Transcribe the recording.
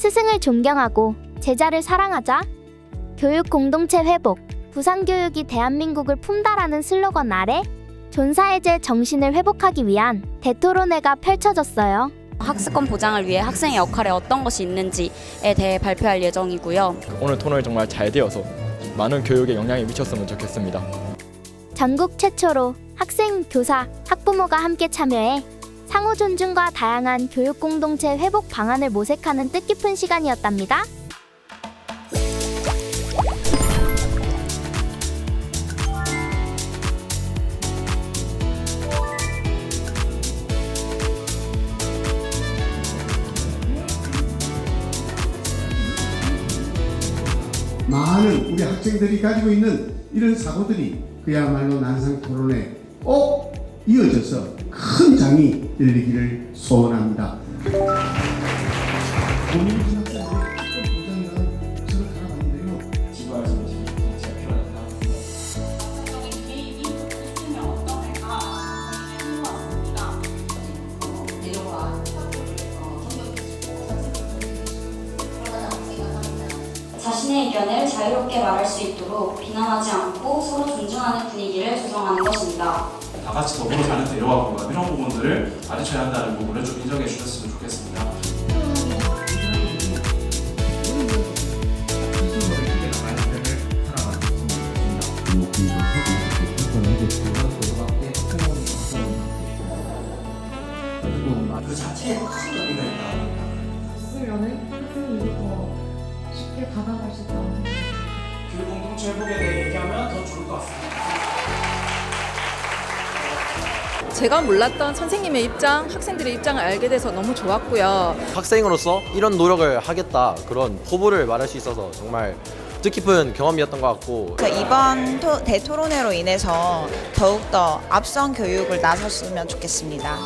스승을 존경하고 제자를 사랑하자. 교육 공동체 회복. 부산 교육이 대한민국을 품다라는 슬로건 아래 존사의제 정신을 회복하기 위한 대토론회가 펼쳐졌어요. 학습권 보장을 위해 학생의 역할에 어떤 것이 있는지에 대해 발표할 예정이고요. 오늘 토론이 정말 잘 되어서 많은 교육에 영향이 미쳤으면 좋겠습니다. 전국 최초로 학생, 교사, 학부모가 함께 참여해 상호 존중과 다양한 교육 공동체 회복 방안을 모색하는 뜻깊은 시간이었답니다. 많은 우리 학생들이 가지고 있는 이런 사고들이 그야말로 난상 토론에 꼭 이어져서 큰 장이 열리기를 소원합니다. 자신의 의견을 자유롭게 말할 수 있도록 비난하지 않고 서로 존중하는 분위기를 조성하는 것입니다. 다 같이 더불어 사는 대화와 공감 이런 부분들을 가르쳐야 한다는 부분을 좀 인정해 주셨으면 좋겠습니다. 그 자체에 큰 의미가 있다. 쓰면은 학생이 더 쉽게 다가갈 수 생각합니다. 교육 공동체 회복에 대해 얘기하면 더 좋을 것 같습니다. 제가 몰랐던 선생님의 입장, 학생들의 입장을 알게 돼서 너무 좋았고요. 학생으로서 이런 노력을 하겠다 그런 포부를 말할 수 있어서 정말 뜻깊은 경험이었던 것 같고 그 이번 토- 대토론회로 인해서 더욱더 앞선 교육을 나섰으면 좋겠습니다.